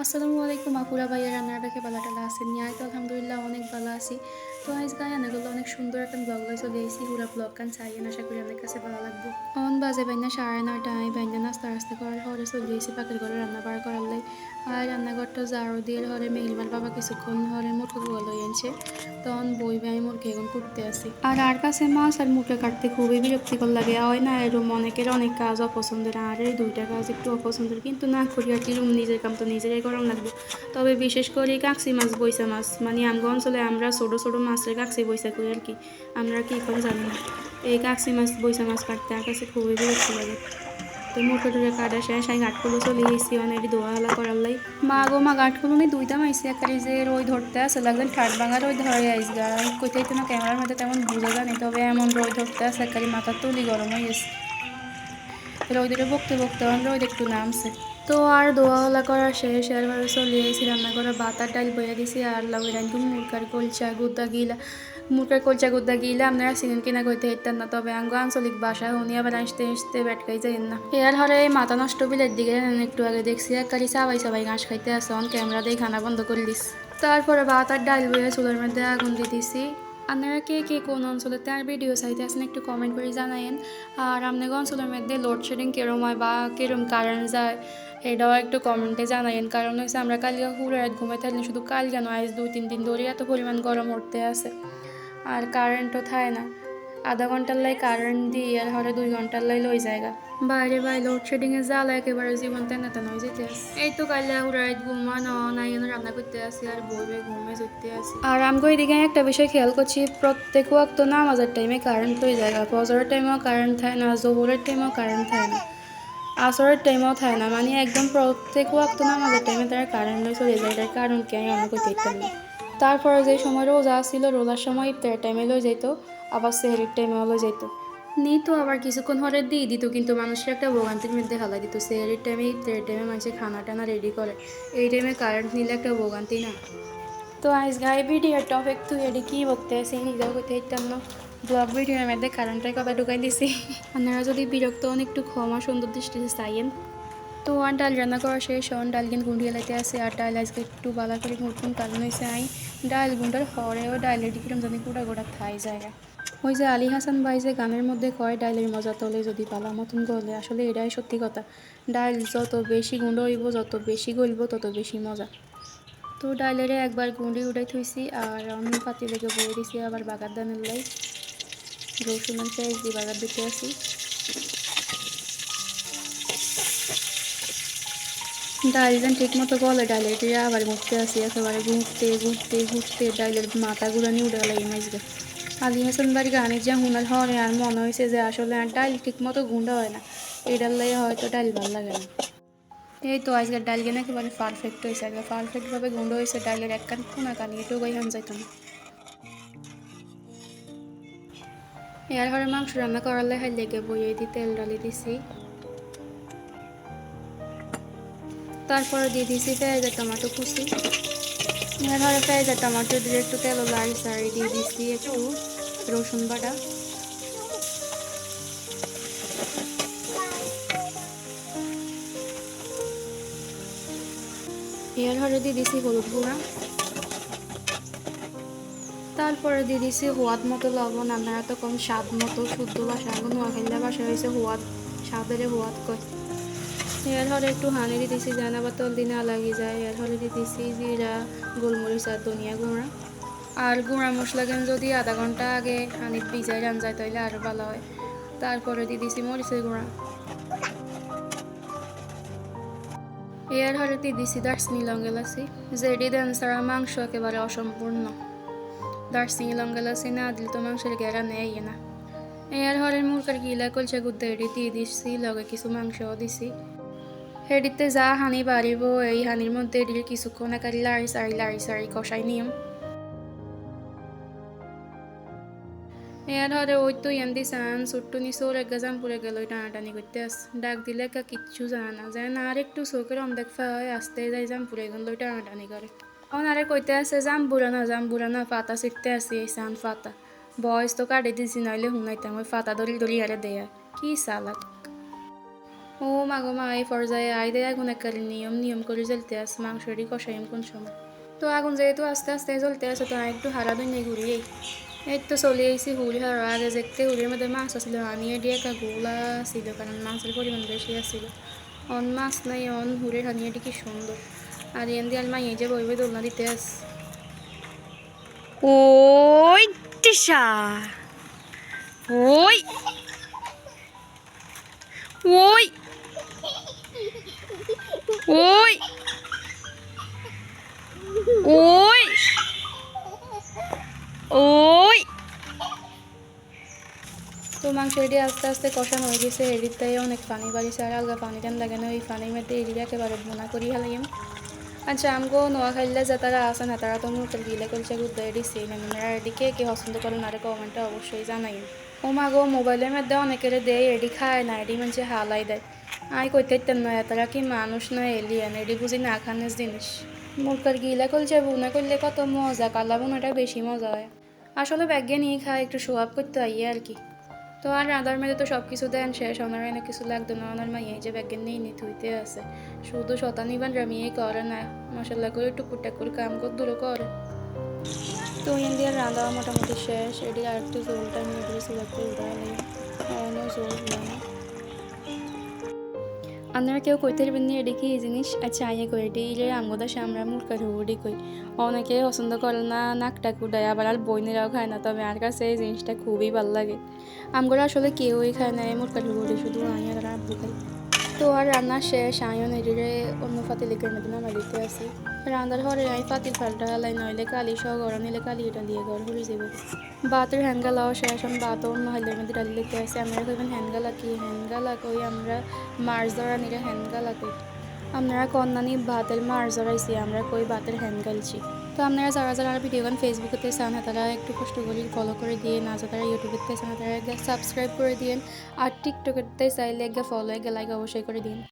আসসালামু আলাইকুম, আপুরা ভাইয়া রান্নার দেখে বালা টালা আছেন। নিয়ে তো আলহামদুলিল্লাহ, অনেক ভালো আছি। তো আজ গায়ে আনাগুলো অনেক সুন্দর একটা ব্লগ লয়ে চলে এসেছি। পুরো ব্লগ কান চাইয়েন আশা করি অনেক কাছে ভালো লাগবে। অন বাজে বাইনা সাড়ে নয়টায় বাইনা নাস্তা রাস্তা করার হরে চলে এসেছি পাখির ঘরে রান্না বাড়া করার লাই আর রান্নাঘরটা জারো দিয়ে হরে মেহিলমার বাবা কিছুক্ষণ হরে মুরগি গুলো লই আনছে। তখন বই বাই মুরগি এখন কুটতে আসি। আর আর কাছে মাছ আর মুখে কাটতে খুবই বিরক্তিকর লাগে। হয় না এরকম অনেকের অনেক কাজ অপছন্দের, আর এই দুইটা কাজ একটু অপছন্দের। কিন্তু না করি আর কি রুম নিজের কাম তো নিজেরাই করার লাগবে। তবে বিশেষ করে কাকসি মাছ, বৈশা মাছ মানে আমগো অঞ্চলে আমরা ছোটো ছোটো মাছের কাকসি বৈশা করি আর কি? আমরা কি করে জানি না। এই কাকসি মাছ বৈশা মাছ কাটতে আর কাছে খুবই বিরক্ত লাগে। তো মুখে টুরে কাটা শেষ, আমি গাঁটগুলো চলে গেছি, অনেক দোয়া হালা করার লাই। মা গো, মা গাঁটগুলো নি দুইটা মাইছি একারি যে রই ধরতে আছে লাগলেন ঠাট ভাঙা রই ধরে আইস গা কইতে না, ক্যামেরার মধ্যে তেমন বোঝা জানি তবে এমন রই ধরতে আছে একারি মাথার তুলি গরম হয়ে গেছে। রোদে বকতে বকতে রোদ একটু নামছে। তো আর দোয়াওয়ালা করা শেষ, আর ভাবে চলে এসেছি রান্না করা বাতার, ডাল বইয়া দিছি আর লাউ রান্ধু মুরকার কলচা, গুদ্দা গিলা মুরকার কলচা, গুদ্দা গিলা, আপনারা সিনেন কিনা কইতে হেঁটেন না, তবে আঙ্গ আঞ্চলিক ভাষা উনি আবার আসতে আসতে ব্যাটকাই যাইন না। এর হরে মাথা নষ্ট বিলের দিকে একটু আগে দেখছি, এক কালি সাবাই সাবাই ঘাস খাইতে আসন ক্যামেরা দিয়ে খানা বন্ধ করে দিস। তারপরে বাতার ডাল বইয়া চুলের মধ্যে আগুন দিয়ে দিছি। আপনারা কে কে কোন অঞ্চলে তার ভিডিও চাইতে আছেন একটু কমেন্ট করে জানাইন আর আপনাদের অঞ্চলের মধ্যে লোডশেডিং কিরম হয় বা কিরম কারেন্ট যায় এটাও একটু কমেন্টে জানাইন কারণ হচ্ছে আমরা কালকে পুরো রাত ঘুমাই থাকলে শুধু কাল কেন আজ দুই, তিন দিন ধরে এত পরিমাণ গরম উঠতে আছে। আর কারেন্টও থাকে না। আধা ঘণ্টার লাই কারেন্ট দিয়ে আর হরে দুই ঘণ্টার লাই লই জায়গা। বাইরে বাইরে লোডশেডিং এ জ্বালা একেবারে জীবন তেন তেনা হয়ে যেতে এই তো কালে উড়াইত ঘুমানো নাই রান্না করতে আসি আর বইবে ঘুমে যেতে আসি। আর আমগো এদিকে একটা বিষয় খেয়াল করছি, প্রত্যেক ওয়াক্ত নামাজের টাইমে কারেন্ট লই জায়গা, ফজরের টাইমেও কারেন্ট থাকে না, জোহরের টাইমেও কারেন্ট থাকে না। আসরের টাইমেও থাকে না। মানে একদম প্রত্যেক ওয়াক্ত নামাজের টাইমে তারা কারেন্ট চলে যায় কারণ কি আমি অনেক করতে না। তারপরে যে সময় রোজা ছিল রোজার সময় ইফতারের টাইমে লই যেত আবার সেহরির টাইমেও লই যেত নিত আবার কিছুক্ষণ হরে দিয়ে দিত, কিন্তু মানুষের একটা ভোগান্তির মধ্যে হালা দিত। সেহরির টাইমে ইফতারের টাইমে মানুষের খানা টানা রেডি করে। এই টাইমে কারেন্ট নিলে একটা ভোগান্তি না। তো আজ গাই ভিডিওর টপিক তুই এটি কী বলতে আসি নিজেও করতে না। ব্লগ ভিডিওর মধ্যে কারেন্টের কথা ঢুকাই দিছি। আপনারা যদি বিরক্ত একটু ক্ষমা সুন্দর দৃষ্টিতে চাইয়েন। তো আর ডাল রান্না করা শেষ হন ডাল কিন্তু গুঁড়িয়ে লাইতে আছে, আর ডাল আজকে একটু বালা করে নতুন কারণ হয়েছে আই। ডাল গুঁড়ার হরেও ডালের কিরম জানি গোটা গোটা থাই জায়গা। ওই যে আলী হাসান ভাই যে গানের মধ্যে কয়, ডালের মজা তোলে যদি পালা মতন গলে আসলে এটাই সত্যি কথা। ডাল যত বেশি গুঁড়ো হইব, যত বেশি গলব, তত বেশি মজা। তো ডালেরে একবার গুঁড়ি উঠাই থুইছি, আর আমি পাতি লেগে বয়ে দিছি আবার বাগার দানের লাই। রসুন পেঁয়াজ দিয়ে বাগার দিতে আসি। ডাল যেন ঠিক মতো গলে, ডালের দিয়ে আবার ঘুরতে আসি, একেবারে ঘুরতে ঘুরতে ঘুরতে ডালের মাথা গুলানি উড়ে লাগে মাঝবে আলী হাসান বাড়ি গানের যা হুনার হরে আর মনে হয়েছে যে আসলে আর ডাল ঠিক মতো গুঁড়া হয় না। এই ডাল লাগে হয়তো ডাল ভালো লাগে না। এই তো আজকের ডাল গেলে একেবারে পারফেক্ট হয়েছে, আজকে পারফেক্টভাবে গুঁড়ো হয়েছে, ডালের এক কান কোনা এটুকু হান যাইতো না এর ঘরে মাংস রান্না করালে হাই লেগে বইয়ে দিয়ে তেল ডালি দিছি। তারপরে দিয়ে দিছি পেঁয়াজ আর টমাটো কুচি। এর ঘরে পেঁয়াজ আর টমাটো দিয়ে একটু তেল লাড়ি সাড়ি দিয়ে দিছি একটু রসুন বাটা। এর ঘরে দিয়ে দিছি হলুদ গুঁড়া। তারপরে দিয়ে দিছি হোয়াদ মতো লবণ, আপনারা তো কম স্বাদ মতো শুদ্ধ ভাষা এখন নোয়াখালীর ভাষা হয়েছে হোয়াদ স্বাদের হোয়াদ কয় এর হলে একটু হানি দিয়ে দিছি জানা বা তল দিনে লাগি যায়। এর হলে দিয়ে দিছি জিরা, গোলমরিচ আর ধনিয়া গুঁড়া। আর গুঁড়া মশলা কেন যদি আধা ঘণ্টা আগে হানিত ভিজাই রান যায়, তাইলে আরও ভালো হয়। তারপরে দিয়ে দিছি মরিচের গুঁড়া। এর হলে দিয়ে দিছি দার্সনি লঙ্গেলাসি যেটি দেন ছাড়া মাংস একেবারে অসম্পূর্ণ। মাংসের গেরা নেই না এর হরের মুরকার গিলা কলচা গুদ্দা এটি দিয়ে দিছি লগে কিছু মাংসও দিছি হেডিতে যা হানি বাড়িব এই হানির মধ্যে এটির কিছুক্ষণ একারি লাড়ি সারি লাড়ি সারি কষাই নিয়ম এর হরে ওই তো ইয়ান দি সান সুট্টু নি সোর এক গাজাম পুরে গেল টানাটানি করতে আস ডাক দিলে কা কিচ্ছু জানা না যায় না আর একটু চোখের অন্দেক হয় আসতে যাই জাম পুরে গেল টানাটানি করে ওনারে কইতে আছে যাম বুড়া না জাম বুড়া না ফাতা শিখতে আছে এই সান ফাতা বয়স তো কাটে দিছি নাইলে হুনাইতাম ওই ফাতা দড়ি দড়ি আরে দেয়া কি সালাদ ও মাগো মা এই পর্যায়ে আইদে আগুন একার নিয়ম নিয়ম করে জ্বলতে আস মাংসটি কষাইম কোন সময় তো আগুন যেহেতু আস্তে আস্তে জ্বলতে আছে তো একটু হারা দুই নিয়ে ঘুরিয়ে এই তো চলে এসেছি হুড়ি হারা আগে দেখতে হুড়ির মধ্যে মাছ আসছিল আনিয়ে দিয়ে একটা গোলা ছিল কারণ মাছের পরিমাণ বেশি আসছিল অন মাছ নাই অন হুড়ের হানিয়েটি কি সুন্দর আর এন দিয়ে আলমা এই যে বই বই দোলনা দিতে আস ওই টিসা ওই ওই ওই ওই ওই তো মাংসটি আস্তে আস্তে কষানো হয়ে গেছে এডিতে অনেক পানি বাড়িছে আর আলগা পানি টান লাগে না ওই পানির মধ্যে এডিরে একেবারে বোনা করি হেলাইম আচ্ছা আমগো নোয়া খাইলে যে তারা আছে না তারা তো মুখের গিলে করছে গুদ্দ এডিসি আপনারা এদিকে কে পছন্দ করেন আর কমেন্টে অবশ্যই জানাই ও মাগো মোবাইলের মধ্যে অনেকের দেয় এডি খায় না এডি মানে হালাই দেয় আই কইতে না তারা কি মানুষ না এলিয়ান এডি বুঝি না খানের জিনিস মুখের গিলা করছে বুনা করলে কত মজা কালা বোনাটা বেশি মজা হয় আসলে ব্যাগে নিয়ে খায় একটু আপ করতে আইয়ে আর কি তো আর রাঁধার মেয়ে তো সব কিছু দেন শেষ। ওনার এনে কিছু লাগতো না। ওনার মা এই যে ব্যাগের নেই নি হইতে আছে। শুধু শতানিবান রামিয়ে করে না। মশলা করে টুকুর টাকুর কাম কর, দূরে করে। তো ইন্ডিয়ার রাঁধা মোটামুটি শেষ। এটি আর একটু জোলটা নিয়ে দেওয়া লাগে অন্য জোল আপনারা কেউ কইতে পারবেন না এটা কি এই জিনিস আচ্ছা আইয়ে কই এটি ইলে আমগোদা সামরা মুরকার হুড়ি কই অনেকে পছন্দ করে না নাকটা কুডায় আবার আর বইনেরাও খায় না তবে আর কাছে এই জিনিসটা খুবই ভালো লাগে আমগোরা আসলে কেউই খায় না এই মুরকার হুড়ি শুধু আইয়া তারা আব্বু খাই তো আর রান্না শেষ আয়ন এডিরে অন্য ফাতিলিকের মধ্যে নামা দিতে আসি রান্নার ঘরে আমি ফাতিল ফালটা হালাই নইলে কালি সহ গড় নিলে কালি এটা দিয়ে গড় হয়ে যাবে। বাতের হ্যানগালাও শেষ, আমি বাতও অন্য হাইলের মধ্যে ডালি লিখতে আসি। আমরা কইবেন হ্যানগালা কি হ্যানগালা কই আমরা মাছ ধরা নিলে হ্যানগালা কই আপনারা কন্যানি ভাতের মার জড়াইছি আমরা কই ভাতের হ্যান গালছি তো আপনারা যারা যারা ভিডিও গান ফেসবুকেতে চান, তারা একটু কষ্ট করে ফলো করে দিয়ে না যা তারা ইউটিউবেতে চান, তারা সাবস্ক্রাইব করে দিন আর টিকটকেতে চাইলে ফলো লাইক অবশ্যই করে দিন